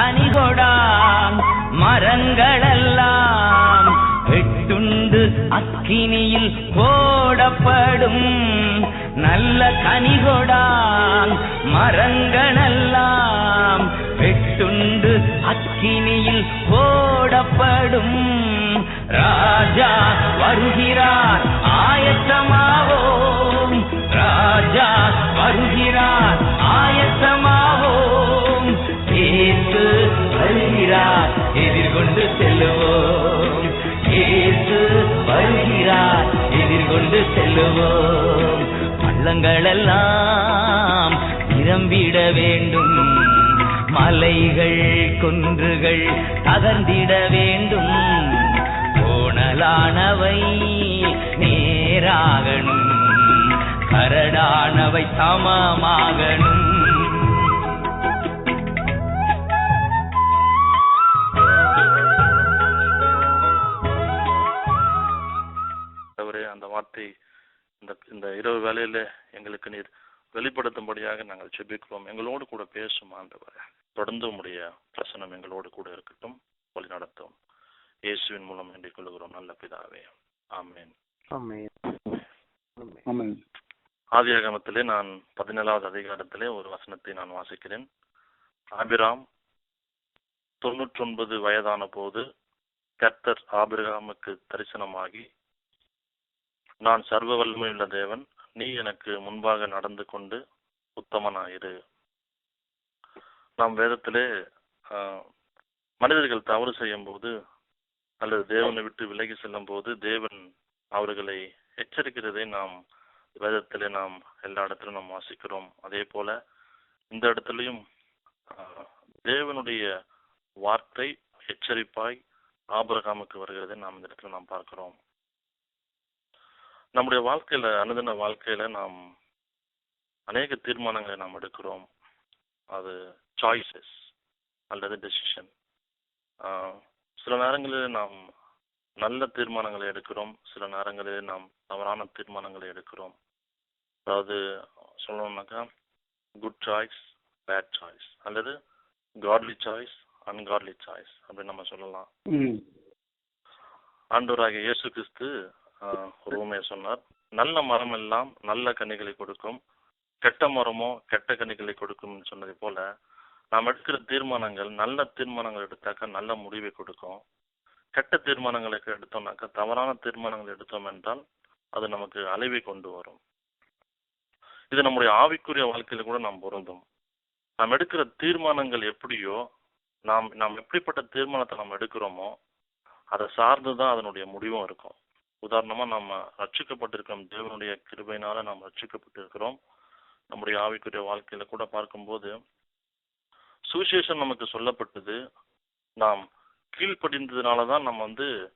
கனிகொடாம் மரங்களெல்லாம் வெட்டுண்டு அக்கினியில் போடப்படும். நல்ல கனிகொடாம் மரங்களெல்லாம் வெட்டுண்டு அக்கினியில் போடப்படும். ராஜா வருகிறார். ஆயத்தமா வருகிறார். எதிர்கொண்டு செல்லுவோம். இயேசு வருகிறார். எதிர்கொண்டு செல்லுவோம். பள்ளங்களெல்லாம் நிரம்பிட வேண்டும். மலைகள் குன்றுகள் தகர்ந்திட வேண்டும். கோணலானவை நேராகணும். கரடானவை சமமாகணும். வார்த்தை இந்த இந்த இரவு வேளையில எங்களுக்கு நீர் வெளிப்படுத்தும்படியாக நாங்கள் செபிக்கிறோம் எங்களோடு கூட பேசும் ஆண்டவரே. தொடர்ந்து உம்முடைய பிரசனம் எங்களோடு கூட இருக்கட்டும். வழி நடத்தும். இயேசுவின் மூலம் வேண்டிக் கொள்கிறோம். நல்ல பிதாவே. ஆமென். ஆமென். ஆமென். ஆமென். ஆதியாகமத்திலே நான் பதினேழாவது அதிகாரத்திலே ஒரு வசனத்தை நான் வாசிக்கிறேன். ஆபிராம் தொண்ணூற்றொன்பது வயதான போது கர்த்தர் ஆபிரகாமுக்கு தரிசனமாகி நான் சர்வ வல்லமையுள்ள தேவன் நீ எனக்கு முன்பாக நடந்து கொண்டு உத்தமனாயிரு. நாம் வேதத்திலே மனிதர்கள் தவறு செய்யும் போது அல்லது தேவனை விட்டு விலகி செல்லும் போது தேவன் அவர்களை எச்சரிக்கிறதை நாம் வேதத்திலே நாம் எல்லா இடத்திலும் நாம் வாசிக்கிறோம். அதே போல இந்த இடத்துலையும் தேவனுடைய வார்த்தை எச்சரிப்பாய் ஆபரகாமுக்கு வருகிறதை நாம் இந்த இடத்துல நாம் பார்க்கிறோம். நம்முடைய வாழ்க்கையில அனுதின வாழ்க்கையில நாம் அநேக தீர்மானங்களை நாம் எடுக்கிறோம். அது சாய்ஸஸ் அல்லது டெசிஷன் சில நேரங்களில் நாம் நல்ல தீர்மானங்களை எடுக்கிறோம் சில நேரங்களில் நாம் தவறான தீர்மானங்களை எடுக்கிறோம். அதாவது சொல்லணும்னாக்கா குட் சாய்ஸ் பேட் சாய்ஸ் அல்லது காட்லி சாய்ஸ் அன்காட்லி சாய்ஸ் அப்படின்னு நம்ம சொல்லலாம். ம். ஆண்டவராகிய இயேசு கிறிஸ்து ஆஹ், சொன்னார். நல்ல மரம் எல்லாம் நல்ல கனிகளை கொடுக்கும். கெட்ட மரமோ கெட்ட கனிகளை கொடுக்கும்னு சொன்னதை போல நாம் எடுக்கிற தீர்மானங்கள் நல்ல தீர்மானங்கள் எடுத்தாக்கா நல்ல முடிவை கொடுக்கும். கெட்ட தீர்மானங்களை எடுத்தோம்னாக்கா தவறான தீர்மானங்கள் எடுத்தோம் என்றால் அது நமக்கு அழிவை கொண்டு வரும். இது நம்முடைய ஆவிக்குரிய வாழ்க்கையில கூட நாம் பொருந்தும். நாம் எடுக்கிற தீர்மானங்கள் எப்படியோ நாம் நாம் எப்படிப்பட்ட தீர்மானத்தை நாம் எடுக்கிறோமோ அதை சார்ந்து தான் அதனுடைய முடிவும் இருக்கும். உதாரணமா நாம் ரட்சிக்கப்பட்டிருக்கிறோம் தேவனுடைய கிருபையினால நாம் ரட்சிக்கப்பட்டிருக்கிறோம். நம்முடைய ஆவிக்குரிய வாழ்க்கையில கூட பார்க்கும்போது சுவிசேஷம் நமக்கு சொல்லப்பட்டது. நாம் கீழ்ப்படிந்ததுனால தான் நம்ம வந்து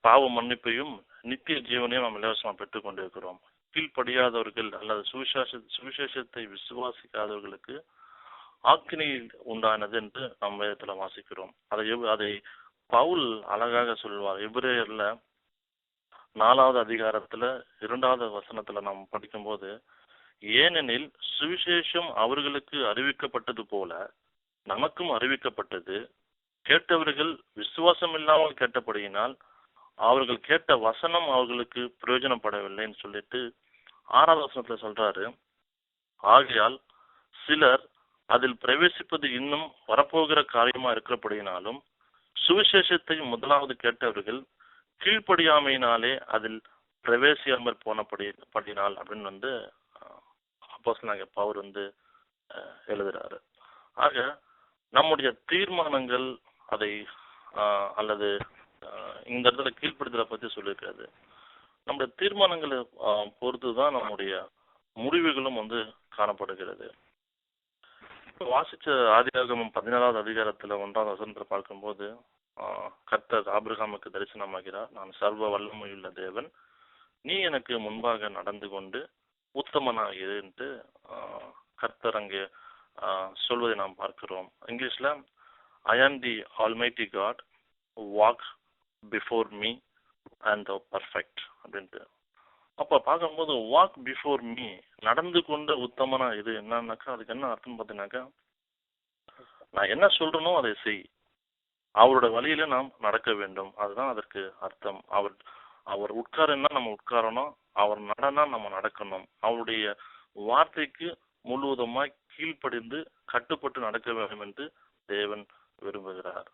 பாவ மன்னிப்பையும் நித்திய ஜீவனையும் நாம் இலவசமாக பெற்றுக் கொண்டிருக்கிறோம். கீழ்ப்படியாதவர்கள் அல்லது சுவிசேஷ சுவிசேஷத்தை விசுவாசிக்காதவர்களுக்கு ஆக்கினை உண்டானது என்று நாம் வேதத்தில் வாசிக்கிறோம். அதை எவ்- அதை பவுல் அழகாக சொல்வார். எபிரேயர்ல நாலாவது அதிகாரத்துல இரண்டாவது வசனத்துல நாம் படிக்கும்போது ஏனெனில் சுவிசேஷம் அவர்களுக்கு அறிவிக்கப்பட்டது போல நமக்கும் அறிவிக்கப்பட்டது. கேட்டவர்கள் விசுவாசம் இல்லாமல் கேட்டபடியினால் அவர்கள் கேட்ட வசனம் அவர்களுக்கு பிரயோஜனப்படவில்லைன்னு சொல்லிட்டு ஆறாவது வசனத்துல சொல்றாரு. ஆகையால் சிலர் அதில் பிரவேசிப்பது இன்னும் வரப்போகிற காரியமா இருக்கிறபடியினாலும் சுவிசேஷத்தை முதலாவது கேட்டவர்கள் கீழ்ப்படியாமையினாலே அதில் பிரவேசியாமல் போனபடி படினால் அப்படின்னு வந்து அப்போஸ் நாங்கள் பவர் வந்து எழுதுறாரு. ஆக நம்முடைய தீர்மானங்கள் அதை அல்லது இந்த இடத்துல கீழ்ப்படுத்தலை பற்றி சொல்லியிருக்காது நம்முடைய தீர்மானங்களை பொறுத்து தான் நம்முடைய முடிவுகளும் வந்து காணப்படுகிறது. இப்போ வாசிச்ச ஆதியாகமம் பதினேழாவது அதிகாரத்துல ஒன்றாவது வசனத்தில் பார்க்கும்போது கர்த்தர் ஆபிரகாமுக்கு தரிசனமாகிறார். நான் சர்வ வல்லமையுள்ள தேவன். நீ எனக்கு முன்பாக நடந்து கொண்டு உத்தமனாகிட்டு கர்த்தர் அங்கே சொல்வதை நாம் பார்க்கிறோம். இங்கிலீஷில் I am the almighty God walk before me and perfect அப்படின்ட்டு. அப்போ பார்க்கும்போது வாக் பிஃபோர் மீ நடந்து கொண்ட உத்தமனா இது என்னன்னாக்கா அதுக்கு என்ன அர்த்தம் பார்த்தீங்கன்னாக்கா நான் என்ன சொல்கிறேனோ அதை செய். அவரோட வழியில நாம் நடக்க வேண்டும். அதுதான் அதற்கு அர்த்தம். அவர் அவர் உட்காருன்னா நம்ம உட்காரணும். அவர் நடனா நம்ம நடக்கணும். அவருடைய வார்த்தைக்கு முழுவதுமாய் கீழ்ப்படிந்து கட்டுப்பட்டு நடக்க வேண்டும் என்று தேவன் விரும்புகிறார்.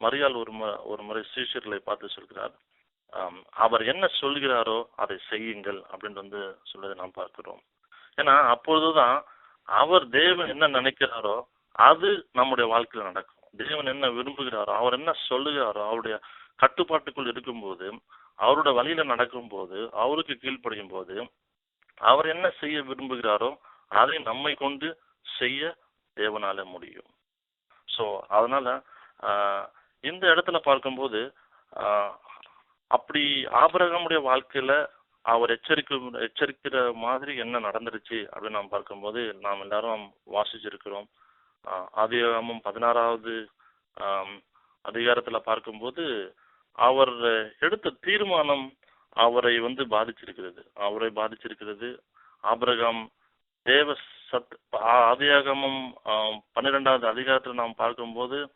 மரியாள் ஒரு மு- ஒரு முறை சீஷர்களை பார்த்து சொல்கிறார் அவர் என்ன சொல்கிறாரோ அதை செய்யுங்கள் அப்படின்னு வந்து சொல்றதை நாம் பார்க்கிறோம். ஏன்னா அப்பொழுதுதான் அவர் தேவன் என்ன நினைக்கிறாரோ அது நம்முடைய வாழ்க்கையில நடக்கும். தேவன் என்ன விரும்புகிறாரோ அவர் என்ன சொல்லுகிறாரோ அவருடைய கட்டுப்பாட்டுக்குள் இருக்கும்போது அவரோட வழியில நடக்கும்போது அவருக்கு கீழ்ப்படியும் போது அவர் என்ன செய்ய விரும்புகிறாரோ அதை நம்மை கொண்டு செய்ய தேவனால முடியும். சோ அதனால இந்த இடத்துல பார்க்கும்போது அப்படி ஆபரகமுடைய வாழ்க்கையில அவர் எச்சரிக்கும் எச்சரிக்கிற மாதிரி என்ன நடந்துருச்சு அப்படின்னு நாம் பார்க்கும்போது நாம் எல்லாரும் வாசிச்சிருக்கிறோம். ஆதியாகமம் பதினாறாவது அதிகாரத்தில் பார்க்கும்போது அவர் எடுத்த தீர்மானம் அவரை வந்து பாதிச்சிருக்கிறது. அவரை பாதிச்சிருக்கிறது. ஆபிரகாம் தேவ சத் ஆ- ஆதியாகமம் பன்னிரெண்டாவது அதிகாரத்தில் நாம் பார்க்கும்போது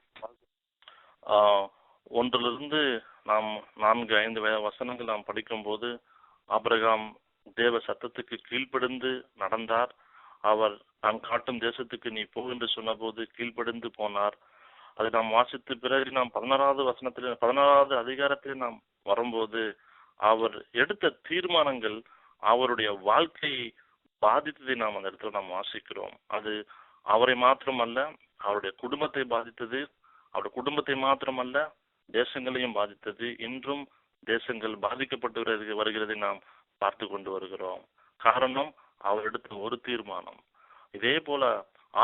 ஒன்றிலிருந்து நாம் நான்கு ஐந்து வசனங்கள் நாம் படிக்கும்போது ஆபிரகாம் தேவ சத்தத்துக்கு கீழ்ப்படிந்து நடந்தார். அவர் நான் காட்டும் தேசத்துக்கு நீ போ என்று சொன்னபோது கீழ்ப்படிந்து போனார். அதை நாம் வாசித்து பிறகு நாம் பதினாறாவது வசனத்தில் பதினாறாவது அதிகாரத்தில் நாம் வரும்போது அவர் எடுத்த தீர்மானங்கள் அவருடைய வாழ்க்கையை பாதித்ததை நாம் அந்த இடத்துல நாம் வாசிக்கிறோம். அது அவரை மாத்திரமல்ல அவருடைய குடும்பத்தை பாதித்தது அவருடைய குடும்பத்தை மாத்திரமல்ல தேசங்களையும் பாதித்தது. இன்றும் தேசங்கள் பாதிக்கப்பட்டு வருகிறது- வருகிறதை நாம் பார்த்து கொண்டு வருகிறோம். காரணம் அவர் எடுத்த ஒரு தீர்மானம். இதே போல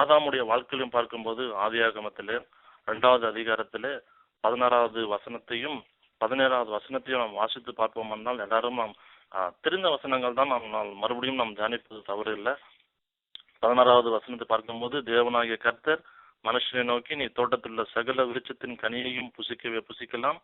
ஆதாமுடைய வாழ்க்கையிலும் பார்க்கும்போது ஆதியாகமத்திலே இரண்டாவது அதிகாரத்திலே பதினாறாவது வசனத்தையும் பதினேழாவது வசனத்தையும் நாம் வாசித்து பார்ப்போம் என்றால் எல்லாரும் நாம் தெரிந்த வசனங்கள் தான் நாம் நாம் மறுபடியும் நாம் தியானிப்பது தவறு இல்லை பதினாறாவது வசனத்தை பார்க்கும்போது தேவனாகிய கர்த்தர் மனுஷனை நோக்கி நீ தோட்டத்தில் உள்ள சகல விருட்சத்தின் கனியையும் புசிக்கவே புசிக்கலாம்.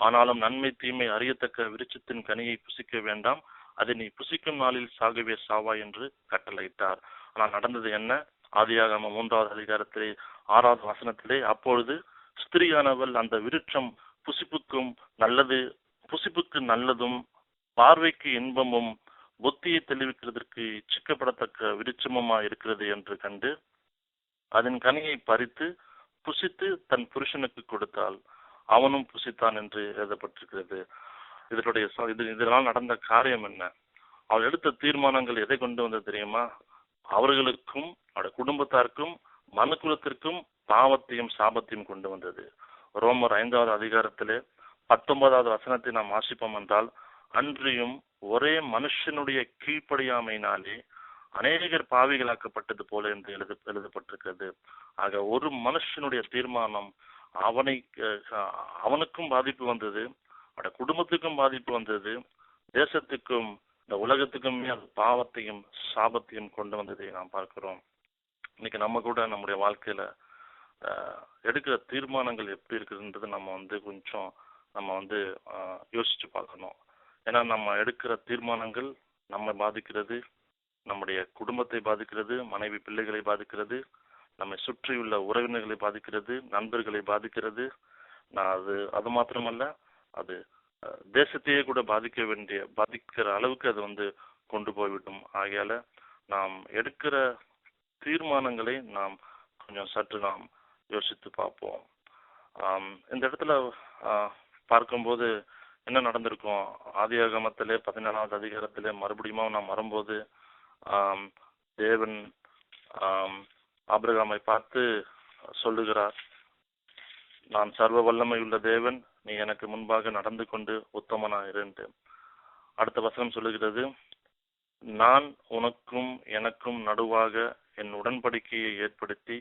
ஆனாலும் நன்மை தீமை அறியத்தக்க விருட்சத்தின் கனியை புசிக்க வேண்டாம். அதை நீ புசிக்கும் நாளில் சாகவே சாவா என்று கட்டளையிட்டார். ஆனால் நடந்தது என்ன? ஆதியாகம மூன்றாவது அதிகாரத்திலே ஆறாவது வசனத்திலே அப்பொழுது ஸ்திரியானவள் அந்த விருட்சம் புசிப்புக்கும் நல்லது புசிப்புக்கு நல்லதும் பார்வைக்கு இன்பமும் புத்தியை தெளிவிக்கிறதற்கு சிக்கப்படத்தக்க விருட்சமுமா இருக்கிறது என்று கண்டு அதன் கனியை பறித்து புசித்து தன் புருஷனுக்கு கொடுத்தாள். அவனும் புசித்தான் என்று எழுதப்பட்டிருக்கிறது. இதனுடைய இது இதனால் நடந்த காரியம் என்ன? அவர் எடுத்த தீர்மானங்கள் எதை கொண்டு வந்தது தெரியுமா? அவர்களுக்கும் அவருடைய குடும்பத்தாருக்கும் மனுக்குலத்திற்கும் பாவத்தையும் சாபத்தையும் கொண்டு வந்தது. ரோமர் ஐந்தாவது அதிகாரத்திலே பத்தொன்பதாவது வசனத்தை நாம் வாசிப்போம் என்றால் அன்றியும் ஒரே மனுஷனுடைய கீழ்ப்படியாமையினாலே அநேகர் பாவிகளாக்கப்பட்டது போல என்று எழுத எழுதப்பட்டிருக்கிறது. ஆக ஒரு மனுஷனுடைய தீர்மானம் அவனை அவனுக்கும் பாதிப்பு வந்தது அவனுடைய குடும்பத்துக்கும் பாதிப்பு வந்தது. தேசத்துக்கும் இந்த உலகத்துக்குமே அது பாவத்தையும் சாபத்தையும் கொண்டு வந்ததை நாம் பார்க்கிறோம். இன்னைக்கு நம்ம கூட நம்முடைய வாழ்க்கையில எடுக்கிற தீர்மானங்கள் எப்படி இருக்குதுன்றது நம்ம வந்து கொஞ்சம் நம்ம வந்து யோசிச்சு பார்க்கணும். ஏன்னா நம்ம எடுக்கிற தீர்மானங்கள் நம்மை பாதிக்கிறது நம்முடைய குடும்பத்தை பாதிக்கிறது மனைவி பிள்ளைகளை பாதிக்கிறது நம்மை சுற்றியுள்ள உறவினர்களை பாதிக்கிறது நண்பர்களை பாதிக்கிறது. நான் அது அது மாத்திரமல்ல அது தேசத்தையே கூட பாதிக்க வேண்டிய பாதிக்கிற அளவுக்கு அது வந்து கொண்டு போய்விடும். ஆகையால நாம் எடுக்கிற தீர்மானங்களை நாம் கொஞ்சம் சற்று நாம் யோசித்து பார்ப்போம். இந்த இடத்துல பார்க்கும்போது என்ன நடந்திருக்கும்? ஆதியாகமத்திலே பதினேழாவது அதிகாரத்திலே மறுபடியும் நாம் வரும்போது தேவன் ஆம், ஆபிரகாமை பார்த்து சொல்லுகிறார். நான் சர்வ வல்லமையுள்ள தேவன் நீ எனக்கு முன்பாக நடந்து கொண்டு உத்தமனாயிருந்து அடுத்த வசனம் சொல்லுகிறது நான் உனக்கும் எனக்கும் நடுவாக என் உடன்படிக்கையை ஏற்படுத்தி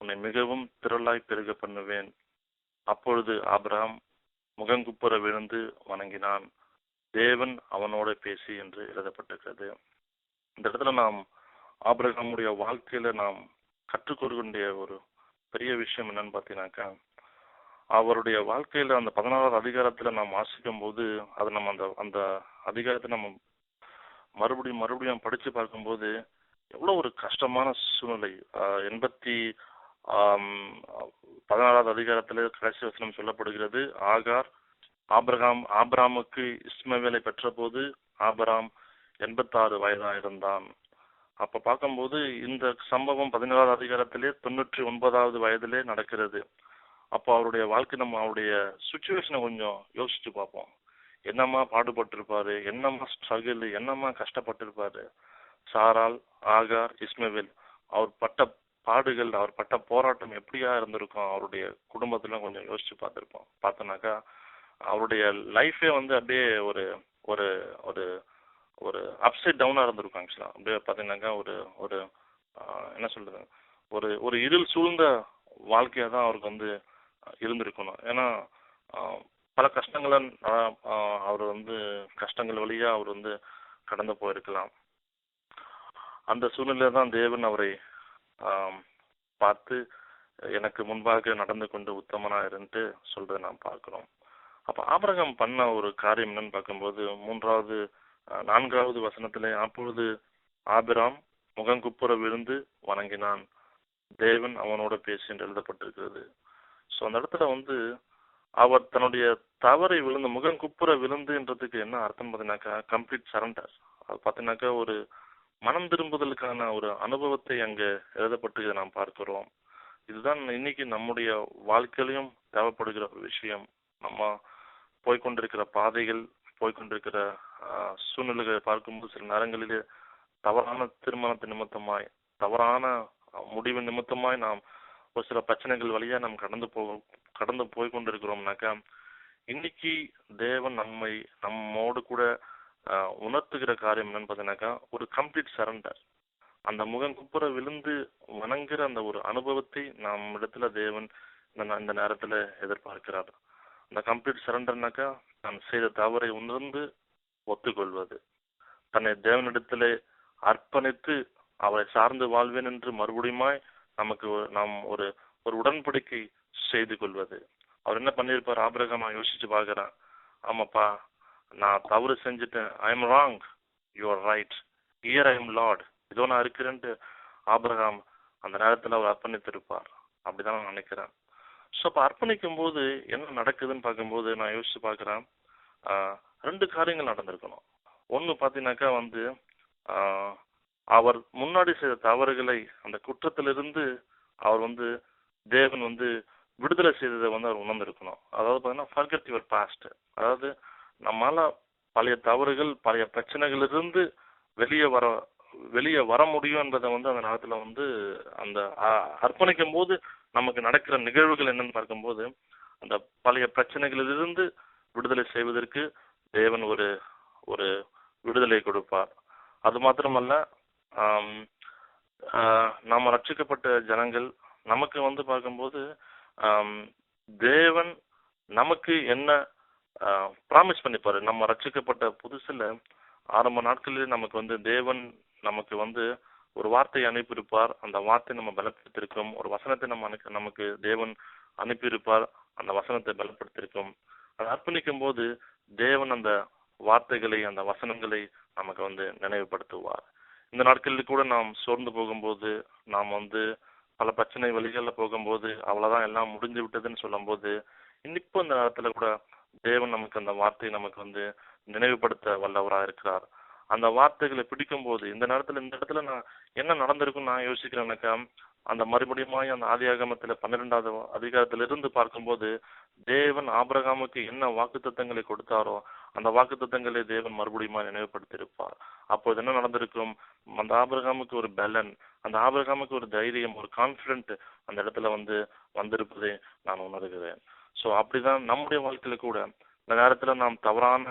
உன்னை மிகவும் திரளாய் பெருக பண்ணுவேன். அப்பொழுது ஆபிரகாம் முகங்குப்புற விழுந்து வணங்கினான். தேவன் அவனோட பேசி என்று எழுதப்பட்டிருக்கிறது. இந்த இடத்துல நாம் ஆபிரகாமுடைய வாழ்க்கையில நாம் கற்றுக்கொள்கின்ற ஒரு பெரிய விஷயம் என்னன்னு பார்த்தீங்கன்னாக்கா அவருடைய வாழ்க்கையில அந்த பதினாறாவது அதிகாரத்துல நாம் வாசிக்கும் போது அது நம்ம அந்த அந்த அதிகாரத்தை நம்ம மறுபடியும் மறுபடியும் படிச்சு பார்க்கும்போது எவ்வளவு ஒரு கஷ்டமான சூழ்நிலை. எண்பத்தி பதினாறாவது அதிகாரத்தில் கடைசி வசனம் சொல்லப்படுகிறது ஆகார் ஆபிரகாம் ஆபிராமுக்கு இஸ்மவேலை பெற்றபோது ஆபிராம் எண்பத்தாறு வயதா இருந்தான் அப்ப பார்க்கும்போது இந்த சம்பவம் பதினேழாவது அதிகாரத்திலே தொண்ணூற்றி ஒன்பதாவது வயதிலே நடக்கிறது. அப்போ அவருடைய வாழ்க்கை நம்ம அவருடைய சுச்சுவேஷனை கொஞ்சம் யோசிச்சு பார்ப்போம். என்னம்மா பாடுபட்டிருப்பாரு? என்னம்மா ஸ்ட்ரகிள் என்னம்மா கஷ்டப்பட்டிருப்பாரு? சாரால் ஆகார் இஸ்மவேல் அவர் பட்ட பாடுகள் அவர் பட்ட போராட்டம் எப்படியா இருந்திருக்கும்? அவருடைய குடும்பத்துல கொஞ்சம் யோசிச்சு பார்த்துருப்போம். பார்த்தோன்னாக்கா அவருடைய லைஃபே வந்து அப்படியே ஒரு ஒரு ஒரு ஒரு அப்சைட் டவுனாக இருந்திருக்கும் ஆக்சுவலாக அப்படியே பார்த்தீங்கன்னாக்கா ஒரு ஒரு என்ன சொல்றது? ஒரு ஒரு இருள் சூழ்ந்த வாழ்க்கையை தான் அவருக்கு வந்து இருந்திருக்கணும். ஏன்னா பல கஷ்டங்களை அவர் வந்து கஷ்டங்கள் வழியாக அவர் வந்து கடந்து போயிருக்கலாம். அந்த சூழ்நிலையில தான் தேவன் அவரை பார்த்து எனக்கு முன்பாக நடந்து கொண்டு உத்தமனா இருந்துட்டு சொல்றதை நாம் பார்க்கிறோம். அப்ப ஆபரகம் பண்ண ஒரு காரியம் என்னன்னு பார்க்கும்போது மூன்றாவது நான்காவது வசனத்திலே அப்பொழுது ஆபிராம் முகங்குப்புற விழுந்து வணங்கினான். தேவன் அவனோட பேசி என்று எழுதப்பட்டிருக்கிறது. ஸோ அந்த இடத்துல வந்து அவர் தன்னுடைய தவறை விழுந்து முகம் குப்புற விழுந்துன்றதுக்கு என்ன அர்த்தம் பார்த்தீங்கன்னாக்கா கம்ப்ளீட் சரண்டர் அது பார்த்தீங்கன்னாக்கா ஒரு மனம் திரும்புதலுக்கான ஒரு அனுபவத்தை அங்கே எழுதப்பட்டு நாம் பார்க்கிறோம். இதுதான் இன்னைக்கு நம்முடைய வாழ்க்கையிலையும் தேவைப்படுகிற ஒரு விஷயம். நம்ம போய்கொண்டிருக்கிற பாதைகள் போய்க்கொண்டிருக்கிற சூழ்நிலைகளை பார்க்கும்போது சில நேரங்களிலே தவறான திருமணத்தின் நிமித்தமாய் தவறான முடிவு நிமித்தமாய் நாம் ஒரு சில பிரச்சனைகள் வழியா நாம் கடந்து போ கடந்து போய் கொண்டிருக்கிறோம்னாக்கா இன்னைக்கு தேவன் நம்மை நம்மோடு கூட உணர்த்துகிற காரியம் என்னன்னு பார்த்தீங்கன்னாக்கா ஒரு கம்ப்ளீட் சரண்டர் அந்த முகம் குப்புற விழுந்து வணங்குற அந்த ஒரு அனுபவத்தை நம் இடத்துல தேவன் இந்த நேரத்தில் இந்த நேரத்துல எதிர்பார்க்கிறார். அந்த கம்ப்ளீட் சரண்டர்னாக்கா நான் செய்த தவறை உணர்ந்து ஒத்துக்கொள்வது. தன்னை தேவனிடத்திலே அர்ப்பணித்து அவரை சார்ந்து வாழ்வேன் என்று மறுபடியுமாய் நமக்கு நாம் ஒரு ஒரு உடன்படிக்கை செய்து கொள்வது. அவர் என்ன பண்ணியிருப்பார்? ஆபிரகமா யோசிச்சு பார்க்குறான். ஆமாப்பா நான் தவறு செஞ்சுட்டேன். I am wrong you are right here I am Lord இதோ நான் இருக்கிறேன்ட்டு ஆபிரகாம் அந்த நேரத்தில் அவர் அர்ப்பணித்திருப்பார். அப்படிதான் நான் நினைக்கிறேன். ஸோ அப்போ அர்ப்பணிக்கும் போது என்ன நடக்குதுன்னு பார்க்கும்போது நான் யோசிச்சு பார்க்குறேன். ரெண்டு காரியங்கள் நடந்திருக்கணும். ஒன்று பார்த்தீங்கன்னாக்கா வந்து அவர் முன்னாடி செய்த தவறுகளை அந்த குற்றத்திலிருந்து அவர் வந்து தேவன் வந்து விடுதலை செய்ததை வந்து அவர் உணர்ந்திருக்கணும். அதாவது பார்த்தீங்கன்னா ஃபர்கட் யுவர் பாஸ்ட் அதாவது நம்மால பழைய தவறுகள் பழைய பிரச்சனைகளிலிருந்து வெளியே வர வெளியே வர முடியும் என்பதை வந்து அந்த நேரத்தில் வந்து அந்த அ- அர்ப்பணிக்கும் போது நமக்கு நடக்கிற நிகழ்வுகள் என்னன்னு பார்க்கும்போது அந்த பழைய பிரச்சனைகளிலிருந்து விடுதலை செய்வதற்கு தேவன் ஒரு ஒரு விடுதலை கொடுப்பார். அது மாத்திரமல்ல நாம் ரட்சிக்கப்பட்ட ஜனங்கள் நமக்கு வந்து பார்க்கும்போது தேவன் நமக்கு என்ன ப்ராமிஸ் பண்ணிப்பாரு. நம்ம ரட்சிக்கப்பட்ட புதுசில் ஆரம்ப நாட்களில் நமக்கு வந்து தேவன் நமக்கு வந்து ஒரு வார்த்தையை அனுப்பியிருப்பார். அந்த வார்த்தை நம்ம பலப்படுத்திருக்கோம் ஒரு வசனத்தை நம்ம அனுப்ப நமக்கு தேவன் அனுப்பியிருப்பார். அந்த வசனத்தை பலப்படுத்திருக்கோம் அதை அர்ப்பணிக்கும் போது தேவன் அந்த வார்த்தைகளை அந்த வசனங்களை நமக்கு வந்து நினைவுபடுத்துவார். இந்த நாட்களில் கூட நாம் சோர்ந்து போகும்போது நாம் வந்து பல பிரச்சனை வழிகளில் போகும்போது அவ்வளோதான் எல்லாம் முடிஞ்சு விட்டதுன்னு சொல்லும்போது இன்னிப்போ இந்த நேரத்தில் கூட தேவன் நமக்கு அந்த வார்த்தையை நமக்கு வந்து நினைவுபடுத்த வல்லவராக இருக்கிறார் அந்த வார்த்தைகளை பிடிக்கும் போது இந்த நேரத்துல இந்த இடத்துல நான் என்ன நடந்திருக்கும் நான் யோசிக்கிறேன்னாக்கா அந்த மறுபடியுமாய் அந்த ஆதியாகமத்துல பன்னிரெண்டாவது அதிகாரத்தில் இருந்து பார்க்கும்போது தேவன் ஆபிரகாமுக்கு என்ன வாக்குத்தத்தங்களை கொடுத்தாரோ அந்த வாக்குத்தத்தங்களை தேவன் மறுபடியுமா நினைவுபடுத்தியிருப்பார். அப்போது என்ன நடந்திருக்கும்? அந்த ஆபிரகாமுக்கு ஒரு பலன் அந்த ஆபிரகாமுக்கு ஒரு தைரியம் ஒரு கான்பிடென்ட் அந்த இடத்துல வந்து வந்திருப்பதை நான் உணர்கிறேன். ஸோ அப்படிதான் நம்முடைய வாழ்க்கையில கூட இந்த நேரத்தில் நாம் தவறான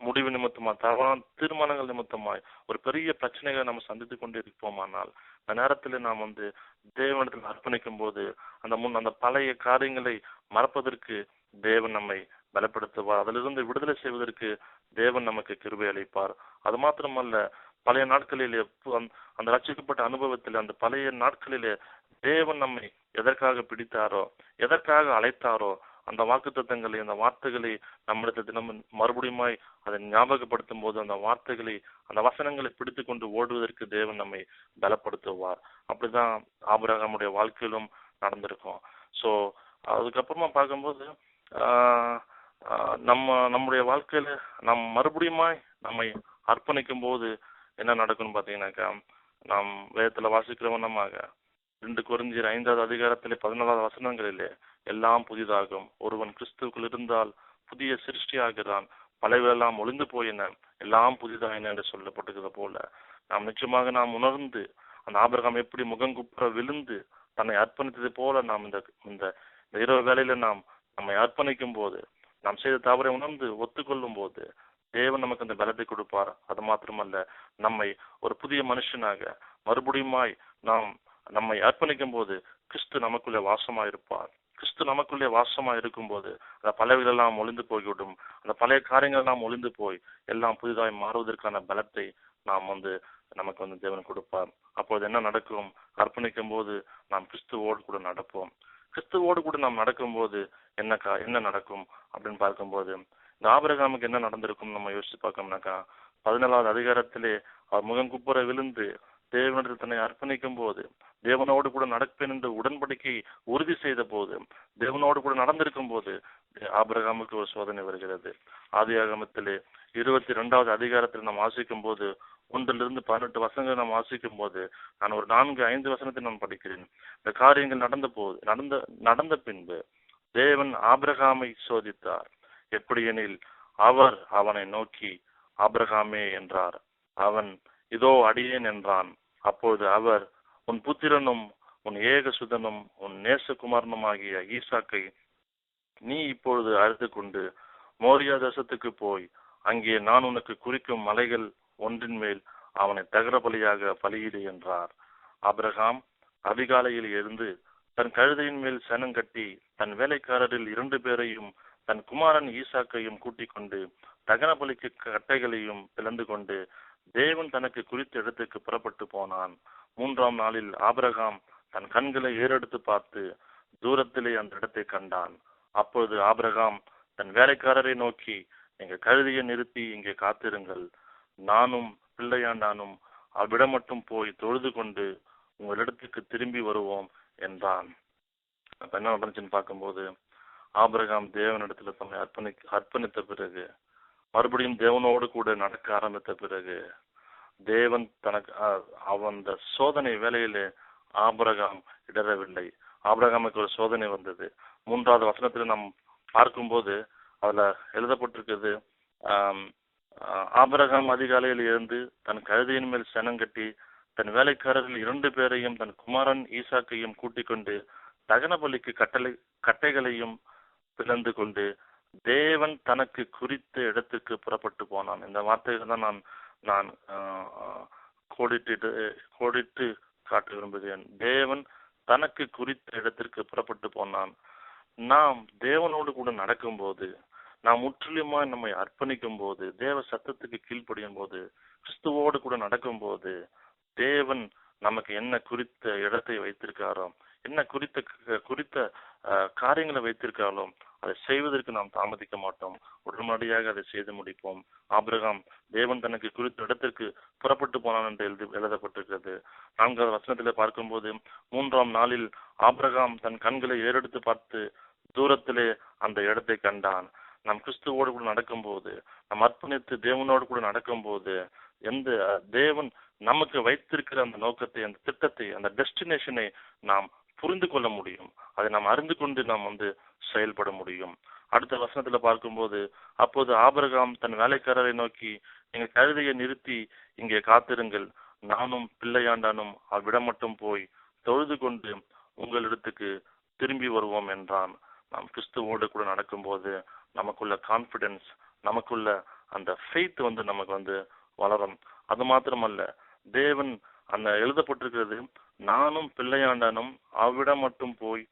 முடிவு நிமித்தமா தவறான தீர்மானங்கள் நிமித்தமாய் ஒரு பெரிய பிரச்சனைகளை நம்ம சந்தித்து கொண்டு இருப்போமானால் அந்த நேரத்தில் நாம் வந்து தேவனிடத்தில் அர்ப்பணிக்கும் போது அந்த முன் அந்த பழைய காரியங்களை மறப்பதற்கு தேவன் நம்மை பலப்படுத்துவார். அதிலிருந்து விடுதலை செய்வதற்கு தேவன் நமக்கு கிருபை அளிப்பார். அது மாத்திரமல்ல பழைய நாட்களிலே அந்த- அந்த ரட்சிக்கப்பட்ட அனுபவத்தில் அந்த பழைய நாட்களிலே தேவன் நம்மை எதற்காக பிடித்தாரோ எதற்காக அழைத்தாரோ அந்த வாக்குத்தத்தங்களை அந்த வார்த்தைகளை நம்மிடத்தில் தினமும் மறுபடியுமாய் அதை ஞாபகப்படுத்தும் போது அந்த வார்த்தைகளை அந்த வசனங்களை பிடித்து கொண்டு ஓடுவதற்கு தேவன் நம்மை பலப்படுத்துவார். அப்படிதான் ஆபிரகாமுடைய வாழ்க்கையிலும் நடந்திருக்கும். ஸோ அதுக்கப்புறமா பார்க்கும்போது நம்ம நம்முடைய வாழ்க்கையில நம் மறுபடியுமாய் நம்மை அர்ப்பணிக்கும் போது என்ன நடக்கும்னு பார்த்தீங்கன்னாக்கா நாம் வேதத்துல வாசிக்கிறவனமாக ரெண்டு குறிஞ்சியர் ஐந்தாவது அதிகாரத்திலே பதினாலாவது வசனங்களிலே எல்லாம் புதிதாகும். ஒருவன் கிறிஸ்துவுக்குள் இருந்தால் புதிய சிருஷ்டியாகிறான். பழையவெல்லாம் ஒளிந்து போயின எல்லாம் புதிதாயின என்று சொல்லப்பட்டுகிறது போல. நாம் நிச்சயமாக நாம் உணர்ந்து அந்த ஆபிரகாம் எப்படி முகங்குப்புற விழுந்து தன்னை அர்ப்பணித்தது போல நாம் இந்த இந்த இரவு வேலையில நாம் நம்மை அர்ப்பணிக்கும் போது நாம் செய்த தவறை உணர்ந்து ஒத்துக்கொள்ளும் போது தேவன் நமக்கு அந்த பலத்தை கொடுப்பார். அது மாத்திரமல்ல நம்மை ஒரு புதிய மனுஷனாக மறுபடியுமாய் நாம் நம்மை அர்ப்பணிக்கும் போது கிறிஸ்து நமக்குள்ளே வாசமா இருப்பார் கிறிஸ்து நமக்குள்ளே வாசமா இருக்கும்போது அந்த பழையவைகள் எல்லாம் ஒளிந்து போய்விடும். அந்த பழைய காரியங்கள் எல்லாம் ஒளிந்து போய் எல்லாம் புதிதாய் மாறுவதற்கான பலத்தை நாம் வந்து நமக்கு வந்து தேவன் கொடுப்பார். அப்போது என்ன நடக்கும்? அர்ப்பணிக்கும் போது நாம் கிறிஸ்துவோடு கூட நடப்போம். கிறிஸ்துவோடு கூட நாம் நடக்கும்போது என்ன கா என்ன நடக்கும் அப்படின்னு பார்க்கும்போது இந்த ஆபரகாமுக்கு என்ன நடந்திருக்கும் நம்ம யோசிச்சு பார்க்கோம்னாக்கா பதினேழாவது அதிகாரத்திலே அவர் முகம் குப்புற விழுந்து தேவனிடத்தில் தன்னை அர்ப்பணிக்கும் போது தேவனோடு கூட நடப்பேன் என்று உடன்படிக்கை உறுதி செய்த போது தேவனோடு கூட நடந்திருக்கும் போது ஆபிரகாமுக்கு ஒரு சோதனை வருகிறது. ஆதியாகமத்திலே இருபத்தி ரெண்டாவது அதிகாரத்தில் நாம் வாசிக்கும் போது ஒன்றிலிருந்து பதினெட்டு வசனங்கள் நாம் வாசிக்கும் போது நான் ஒரு நான்கு ஐந்து வசனத்தை நான் படிக்கிறேன். இந்த காரியங்கள் நடந்த போது நடந்த நடந்த பின்பு தேவன் ஆபிரகாமை சோதித்தார். எப்படியெனில் அவர் அவனை நோக்கி ஆபிரகாமே என்றார். அவன் இதோ அடியேன் என்றான். அப்பொழுது அவர் உன் புத்திரனும் உன் ஏகசுதனும் உன் நேசகுமாரனுமாகிய ஈசாக்கை நீ இப்பொழுது அறுத்து கொண்டு மோரியா தேசத்துக்கு போய் அங்கே நான் உனக்கு குறிக்கும் மலைகள் ஒன்றின் மேல் அவனை தகர பலியாக பலியிடு என்றார். அப்ரஹாம் அதிகாலையில் எழுந்து தன் கழுதையின் மேல் சனம் கட்டி தன் வேலைக்காரரில் இரண்டு பேரையும் தன் குமாரன் ஈசாக்கையும் கூட்டிக் கொண்டு தகன பலிக்கு கட்டைகளையும் பிளந்து கொண்டு தேவன் தனக்கு குறித்த இடத்துக்கு புறப்பட்டு போனான். மூன்றாம் நாளில் ஆபிரகாம் தன் கண்களை ஏறெடுத்து பார்த்து தூரத்திலே அந்த இடத்தை கண்டான். அப்பொழுது ஆபிரகாம் தன் வேலைக்காரரை நோக்கி நீங்க கழுதியை நிறுத்தி இங்கே காத்திருங்கள். நானும் பிள்ளையாண்டானும் அவ்விடம் மட்டும் போய் தொழுது கொண்டு உங்களிடத்துக்கு திரும்பி வருவோம் என்றான். அப்ப என்ன நடந்துச்சுன்னு பார்க்கும்போது ஆபிரகாம் தேவனிடத்துல தன்னை அர்ப்பணி அர்ப்பணித்த பிறகு மறுபடியும் தேவனோடு கூட நடக்க ஆரம்பித்த பிறகு தேவன் தனக்கு அவன் அந்த சோதனை வேலையிலே ஆபரகாம் இடரவில்லை. ஆபரகாமுக்கு ஒரு சோதனை வந்தது. மூன்றாவது வசனத்துல நாம் பார்க்கும்போது அதுல எழுதப்பட்டிருக்கிறது ஆம், அதிகாலையில் எழுந்து தன் கழுதையின் மேல் சனம் கட்டி தன் வேலைக்காரர்கள் இரண்டு பேரையும் தன் குமாரன் ஈசாக்கையும் கூட்டிக் கொண்டு தகன பலிக்கு கட்டளை கட்டைகளையும் பிளந்து கொண்டு தேவன் தனக்கு குறித்த இடத்துக்கு புறப்பட்டு போனான். இந்த வார்த்தைகள் தான் நான் நான் கோடிட்டு கோடிட்டு காட்ட விரும்புகிறேன். தேவன் தனக்கு குறித்த இடத்திற்கு புறப்பட்டு போனான். நாம் தேவனோடு கூட நடக்கும்போது நாம் முற்றிலுமா நம்மை அர்ப்பணிக்கும் போது தேவ சத்தத்துக்கு கீழ்ப்படியும் போது கிறிஸ்துவோடு கூட நடக்கும் போது தேவன் நமக்கு என்ன குறித்த இடத்தை வைத்திருக்காரோ என்ன குறித்த குறித்த காரியங்களை வைத்திருக்காலும் அதை செய்வதற்கு நாம் தாமதிக்க மாட்டோம். உடனடியாக அதை செய்து முடிப்போம். ஆபிரகாம் தேவன் தனக்கு குறித்த இடத்திற்கு புறப்பட்டு போனான் என்று எழுதி எழுதப்பட்டிருக்கிறது. நான்காவது வசனத்திலே பார்க்கும்போது மூன்றாம் நாளில் ஆபிரகாம் தன் கண்களை ஏறெடுத்து பார்த்து தூரத்திலே அந்த இடத்தை கண்டான். நம் கிறிஸ்துவோடு கூட நடக்கும்போது நாம் அர்ப்பணித்து தேவனோடு கூட நடக்கும்போது எந்த தேவன் நமக்கு வைத்திருக்கிற அந்த நோக்கத்தை அந்த திட்டத்தை அந்த டெஸ்டினேஷனை நாம் புரிந்து கொள்ள முடியும். அதை நாம் அறிந்து கொண்டு நாம் வந்து செயல்பட முடியும். அடுத்த வசனத்துல பார்க்கும்போது அப்போது ஆபரகாம் தன் வேலைக்காரரை நோக்கி நீங்க கழுதையை நிறுத்தி இங்கே காத்திருங்கள். நானும் பிள்ளையாண்டானும் அவ்விடம் மட்டும் போய் தொழுது கொண்டு உங்களிடத்துக்கு திரும்பி வருவோம் என்றான். நாம் கிறிஸ்துவோடு கூட நடக்கும்போது நமக்குள்ள கான்பிடன்ஸ் நமக்குள்ள அந்த ஃபெய்த் வந்து நமக்கு வந்து வளரும். அது மாத்திரமல்ல தேவன் அந்த எழுதப்பட்டிருக்கிறது நானும் பிள்ளையாண்டனும் அவ்விடம் மட்டும் போய்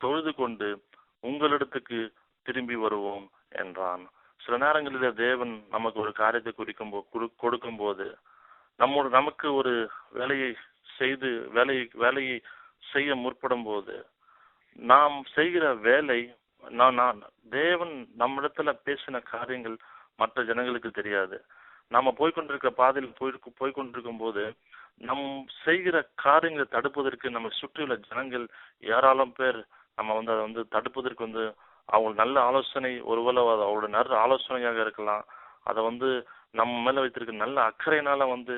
தொழுது கொண்டு உங்களிடத்துக்கு திரும்பி வருவோம் என்றான். சில நேரங்களில் தேவன் நமக்கு ஒரு காரியத்தை குறிக்கும் கொடுக்கும் போது நம்மோட நமக்கு ஒரு வேலையை செய்து வேலையை வேலையை செய்ய முற்படும் போது நாம் செய்கிற வேலை நான் நான் தேவன் நம்மிடத்துல பேசின காரியங்கள் மற்ற ஜனங்களுக்கு தெரியாது. நாம போய்கொண்டிருக்கிற பாதையில் போய் போய்கொண்டிருக்கும் போது நம் செய்கிற காரியங்களை தடுப்பதற்கு நம்ம சுற்றியுள்ள ஜனங்கள் ஏராளம் பேர் நம்ம வந்து அதை வந்து தடுப்பதற்கு வந்து அவங்க நல்ல ஆலோசனை ஒருவேளை அது அவரோட நல்ல ஆலோசனையாக இருக்கலாம். அதை வந்து நம்ம மேல வைத்திருக்க நல்ல அக்கறையினால வந்து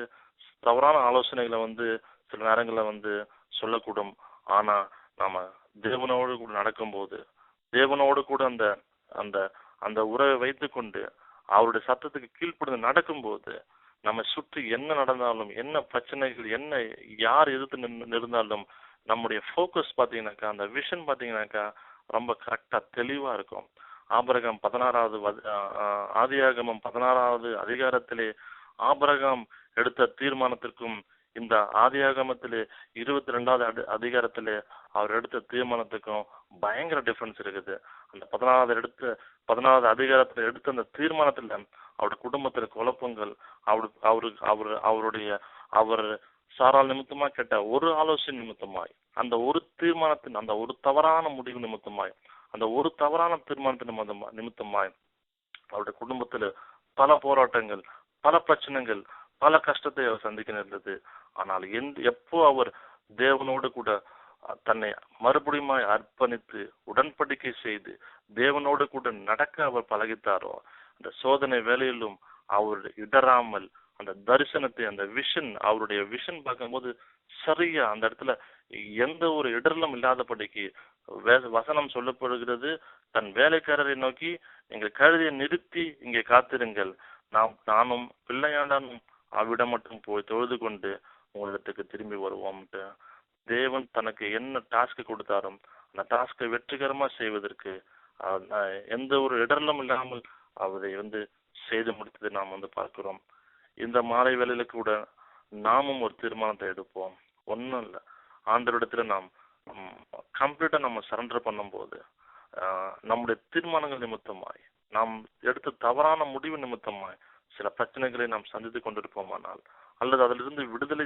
தவறான ஆலோசனைகளை வந்து சில நேரங்களில் வந்து சொல்லக்கூடும். ஆனா நாம தேவனோடு கூட நடக்கும்போது தேவனோடு கூட அந்த அந்த அந்த உறவை வைத்துக்கொண்டு அவருடைய சத்தத்துக்கு கீழ்ப்படுத்து நடக்கும்போது நம்ம சுற்றி என்ன நடந்தாலும் என்ன பிரச்சனைகள் என்ன யார் எதிர்த்து நின்னு இருந்தாலும் நம்முடைய ஃபோக்கஸ் பார்த்தீங்கன்னாக்கா அந்த விஷன் பார்த்தீங்கன்னாக்கா ரொம்ப கரெக்டாக தெளிவாக இருக்கும். ஆபரகம் பதினாறாவது ஆதியாகமம் பதினாறாவது அதிகாரத்திலே ஆபரகம் எடுத்த தீர்மானத்திற்கும் இந்த ஆதியாகமத்திலே இருபத்தி ரெண்டாவது அடி- அதிகாரத்திலே அவர் எடுத்த தீர்மானத்துக்கும் பயங்கர டிஃபரன்ஸ் இருக்குது. அந்த பதினாலாவது எடுத்த பதினாலாவது அதிகாரத்தில் எடுத்த அந்த தீர்மானத்தில் அவருடைய குடும்பத்தில் குழப்பங்கள் அவரு அவரு அவர் அவருடைய அவர் சாரால் நிமித்தமா கேட்ட ஒரு ஆலோசனை நிமித்தமாய் அந்த ஒரு தீர்மானத்தின் அந்த ஒரு தவறான முடிவு நிமித்தமாய் அந்த ஒரு தவறான தீர்மானத்தின் நிமித்தமாய் அவருடைய குடும்பத்தில் பல போராட்டங்கள் பல பிரச்சனைகள் பல கஷ்டத்தை அவர் சந்திக்க நேர்ந்தது. ஆனால் எந்த எப்போ அவர் தேவனோடு கூட தன்னை மறுபடியும் அர்ப்பணித்து உடன்படிக்கை செய்து தேவனோடு கூட நடக்க அவர் பழகித்தாரோ அந்த சோதனை வேலையிலும் அவர் இடராமல் அந்த தரிசனத்தை அந்த விஷன் அவருடைய விஷன் பார்க்கும்போது சரியா அந்த இடத்துல எந்த ஒரு இடரலும் இல்லாதபடிக்கு வே- வசனம் சொல்லப்படுகிறது. தன் வேலைக்காரரை நோக்கி நீங்கள் கழுதியை நிறுத்தி இங்கே காத்திருங்கள். நாம் நானும் பிள்ளையாண்டானும் அவ்விடம் மட்டும் போய் தொழுது கொண்டு உங்களிடத்துக்கு திரும்பி வருவோம்ட்டு. தேவன் தனக்கு என்ன டாஸ்க் கொடுத்தாரும் அந்த டாஸ்கை வெற்றிகரமா செய்வதற்கு எந்த ஒரு இடரலும் இல்லாமல் அவரை வந்து செய்து முடித்ததை நாம் வந்து பார்க்கிறோம். இந்த மாலை வேலையில கூட நாமும் ஒரு தீர்மானத்தை எடுப்போம். ஒன்றும் இல்லை. ஆண்டவரிடத்துல நாம் கம்ப்ளீட்டா நம்ம சரண்டர் பண்ணும்போது நம்முடைய தீர்மானங்கள் நிமித்தமாய் நாம் எடுத்த தவறான முடிவு நிமித்தமாய் சில பிரச்சனைகளை நாம் சந்தித்து கொண்டிருப்போமானால் அல்லது அதிலிருந்து விடுதலை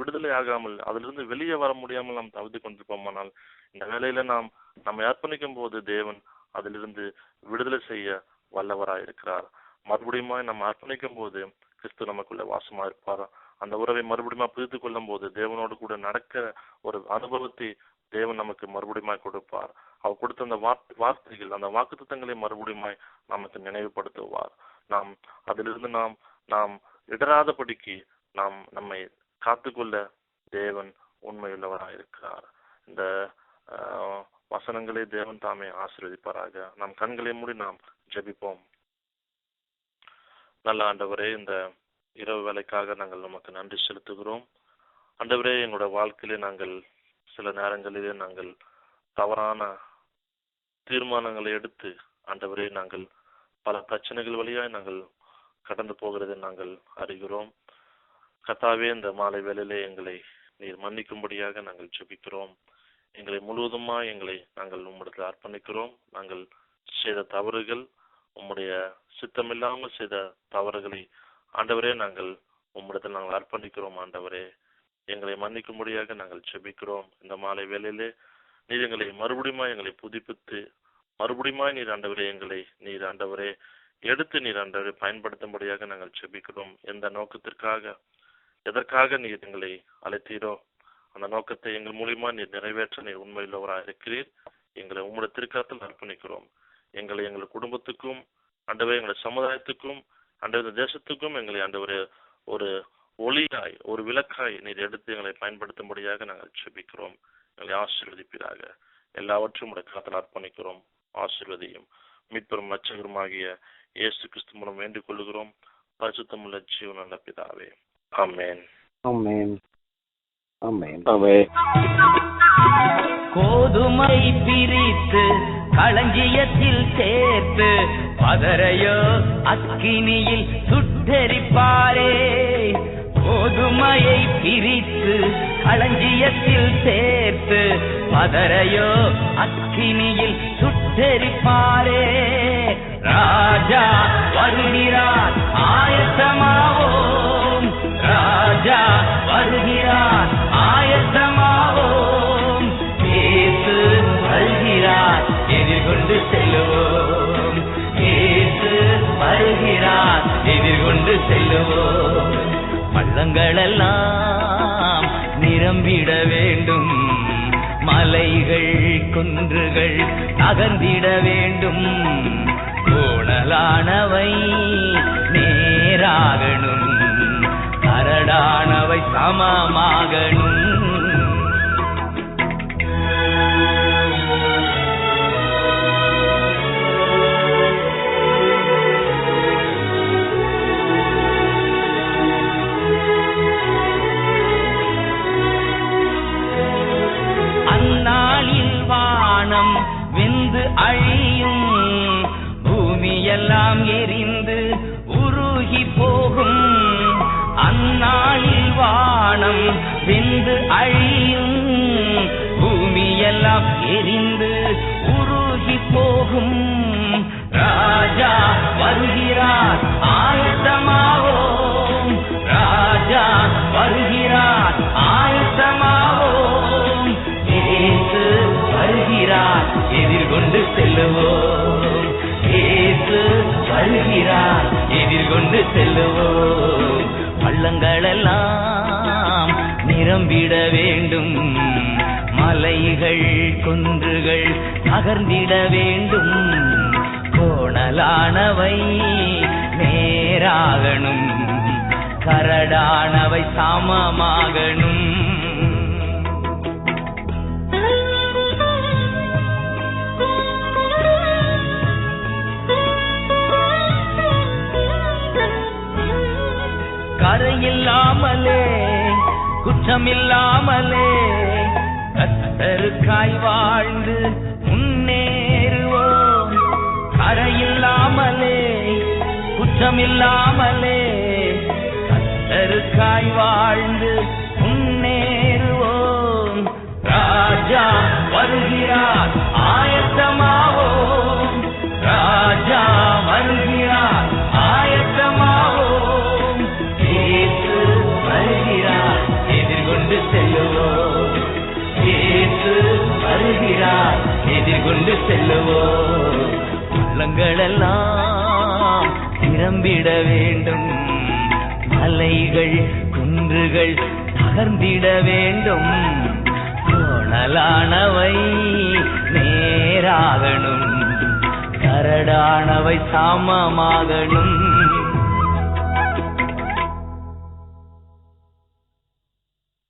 விடுதலை ஆகாமல் அதிலிருந்து வெளியே வர முடியாமல் நாம் தவித்து கொண்டிருப்போமானால் இந்த வேலையில நாம் நம்மை அர்ப்பணிக்கும் போது தேவன் அதிலிருந்து விடுதலை செய்ய வல்லவராய் இருக்கிறார் மறுபடியும் நம்ம அர்ப்பணிக்கும் போது கிறிஸ்து நமக்குள்ள வாசமா இருப்பார்? அந்த உறவை மறுபடியும் புரிந்து கொள்ளும் போது தேவனோடு கூட நடக்க ஒரு அனுபவத்தை தேவன் நமக்கு மறுபடியும் கொடுப்பார். அவர் கொடுத்த அந்த வார்த்தை வார்த்தைகள் அந்த வாக்குத்தத்தங்களை மறுபடியும் நமக்கு நினைவுபடுத்துவார். நாம் அதிலிருந்து நாம் நாம் இடராதபடிக்கு நாம் நம்மை காத்துக்கொள்ள தேவன் உண்மையுள்ளவராக இருக்கிறார். இந்த வசனங்களை தேவன் தாமே ஆசீர்வதிப்பாராக. நம் கண்களை மூடி நாம் ஜபிப்போம். நல்ல ஆண்டவரே இந்த இரவு வேலைக்காக நாங்கள் நமக்கு நன்றி செலுத்துகிறோம். ஆண்டவரே எங்களோட வாழ்க்கையிலே நாங்கள் சில நேரங்களிலே நாங்கள் தவறான தீர்மானங்களை எடுத்து ஆண்டவரே நாங்கள் பல பிரச்சனைகள் வழியாய் நாங்கள் கடந்து போகிறது நாங்கள் அறிகிறோம். கத்தாவே இந்த மாலை வேளையிலே எங்களை நீர் மன்னிக்கும்படியாக நாங்கள் ஜெபிக்கிறோம். எங்களை முழுவதுமா எங்களை நாங்கள் உம்மிடத்தில் அர்ப்பணிக்கிறோம். நாங்கள் செய்த தவறுகள் உம்முடைய சித்தமில்லாமல் செய்த தவறுகளை ஆண்டவரே நாங்கள் உம்மிடத்தில் நாங்கள் அர்ப்பணிக்கிறோம். ஆண்டவரே எங்களை மன்னிக்கும்படியாக நாங்கள் செபிக்கிறோம் இந்த மாலை வேலையிலே நீர் எங்களை மறுபடியும் எங்களை புதுப்பித்து மறுபடியுமாய் நீர் ஆண்டவரே எங்களை நீர் ஆண்டவரே எடுத்து நீர் ஆண்டவரை பயன்படுத்தும்படியாக நாங்கள் செபிக்கிறோம். எந்த நோக்கத்திற்காக எதற்காக நீர் எங்களை அழைத்தீரோ அந்த நோக்கத்தை எங்கள் மூலியமா நீர் நிறைவேற்ற நீர் உண்மையுள்ளவராக இருக்கிறீர். எங்களை உம்முடைய திருக்காத்தில் அர்ப்பணிக்கிறோம். எங்களை எங்கள் குடும்பத்துக்கும் ஆண்டவரே எங்கள் சமுதாயத்துக்கும் அண்டவர் இந்த தேசத்துக்கும் எங்களை அண்டவர் ஒரு ஒளியாய் ஒரு விளக்காய் நீர் எடுத்து எங்களை பயன்படுத்தும்படியாக நாங்கள் செபிக்கிறோம். எங்களை ஆசீர்வதிப்பீராக. எல்லாவற்றையும் உடைய கரத்தில் அர்ப்பணிக்கிறோம். ஆசீர்வதியும் மீட்பெரும் லட்சகருமாகிய இயேசு கிறிஸ்து மூலம் வேண்டிக் கொள்கிறோம் பரிசுத்தமுள்ள ஜீவனுள்ள பிதாவே ஆமென் Amen. Amen. Amen. கோதுமை பிரித்து களஞ்சியத்தில் சேர்த்து பதரையோ அக்கினியில் சுட்டெரிப்பாரே கோதுமையை பிரித்து களஞ்சியத்தில் சேர்த்து பதரையோ அக்கினியில் உத்தரிப்பாரே ராஜா வருகிறார் ஆயத்தமாவோம். ராஜா வருகிறார் ஆயத்தமாவோம். இயேசு வருகிறார் எதிர்கொண்டு செல்லுவோம். இயேசு வருகிறார் எதிர்கொண்டு செல்லுவோம். பள்ளங்களெல்லாம் நிரம்பிட வேண்டும். மலைகள் குன்றுகள் அகந்திட வேண்டும். கோணலான எதிர்கொண்டு செல்லுவோம். ஏசு வருகிறார் எதிர்கொண்டு செல்லுவோம். பள்ளங்களெல்லாம் நிரம்பிட வேண்டும். மலைகள் குன்றுகள் நகர்ந்திட வேண்டும். கோணலானவை நேராகணும். கரடானவை சமமாகணும். குற்றமில்லாமலே கத்தருக்காய் வாழ்ந்து முன்னேறுவோம். கரையில்லாமலே குற்றமில்லாமலே கத்தருக்காய் வாழ்ந்து முன்னேறுவோம். ராஜா வருகிறார் ஆயத்தமாவோம் செல்லுவோம் உள்ளங்களெல்லாம் நிரம்பிட வேண்டும். மலைகள் குன்றுகள் தகர்ந்திட வேண்டும். கோணலானவை நேராகணும். கரடானவை சாமமாகணும்.